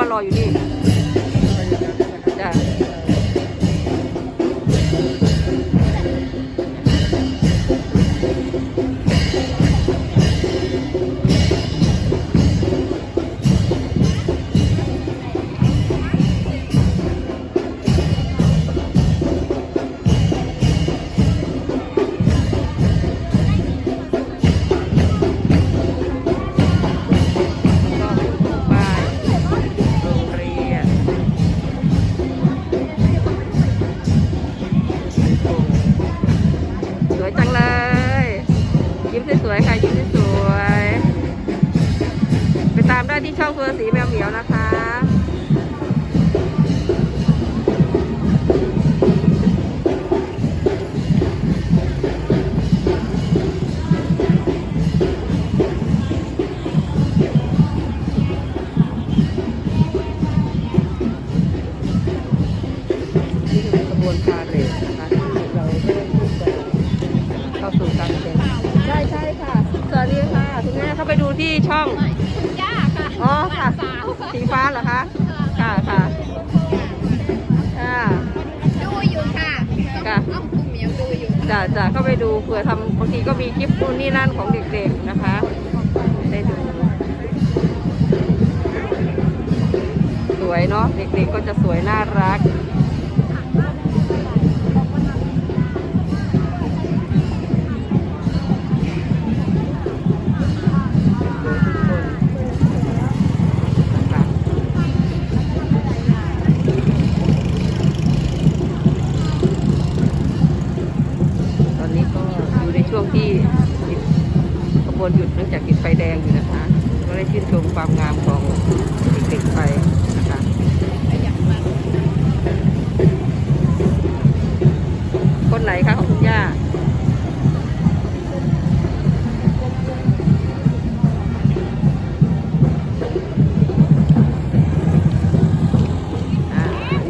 มารออยู่นี่ สวยๆค่ะยิ้มสวยๆไปตามได้ที่ช่องตัวสีแมวเหมียวนะคะ เข้าไปดูที่ช่องย่าค่ะอ๋อค่ะสาวสีฟ้าเหรอคะค่ะค่ะค่ะดูอยู่ค่ะค่ะเอ้าคุณเหมียวดูอยู่จะจะเข้าไปดูเผื่อทำบางทีก็มีคลิปนู่นนี่นั่นของเด็กๆนะคะ ได้ดู สวยเนาะเด็กๆก็จะสวยน่ารัก ที่ขบวนหยุดเนื่องจากติดไฟแดงอยู่นะคะ ก็ได้ชื่นชมความงามของเด็กๆไปนะคะคนไหนคะของคุณย่า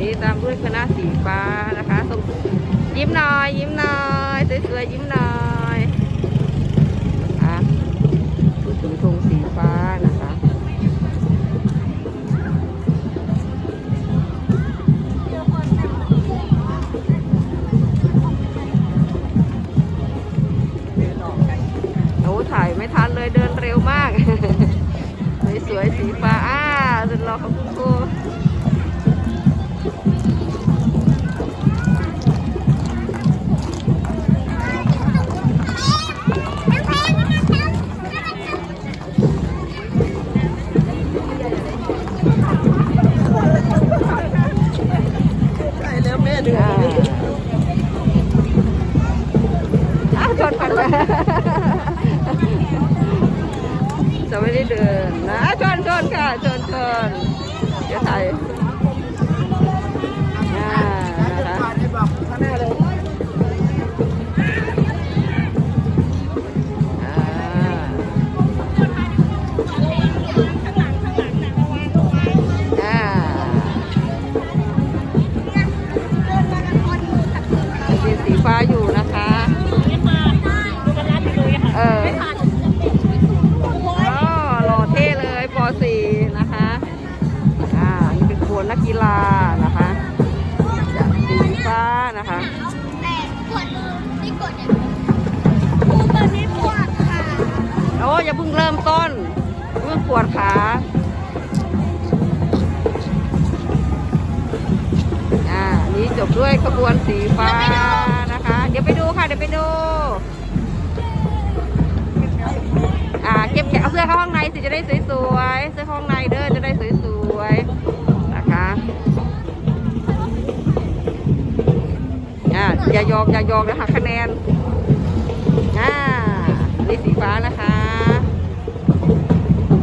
นี่ตามด้วยคณะสีฟ้านะคะส่งยิ้มหน่อย ยิ้มหน่อย สวยๆ ยิ้มหน่อย ถ่ายไม่ทันเลยเดินเร็วมาก สวยๆสีฟ้าอ้าสุดรอของคุณครู ไม่ได้เดินนะชนชนค่ะชนชนเดี๋ยวถ่ายอ่านะคะผ่านให้บอกข้างหน้าเลยอ่าอ่ามีสีฟ้าอยู่นะคะ เออ เลยป .4 นะคะอ่านี่เป็นขบวนนักกีฬานะคะจากสีฟ้านะคะแต่กดที่กดเนี่ยครูตอนนี้ปวดค่ะโอ้อย่าเพิ่งเริ่มต้นเพิ่งปวดขาอ่านนี้จบด้วยขบวนสีฟ้านะคะ เดี๋ยวไปดูค่ะ เดี๋ยวไปดู เก็บแขนเอาเสื้อเข้าห้องในสิจะได้สวยๆ เสื้อห้องในเด้อจะได้สวยๆ นะคะอ่าอย่ายอกอย่ายอกนะคะคะแนนอ่านี่สีฟ้านะคะ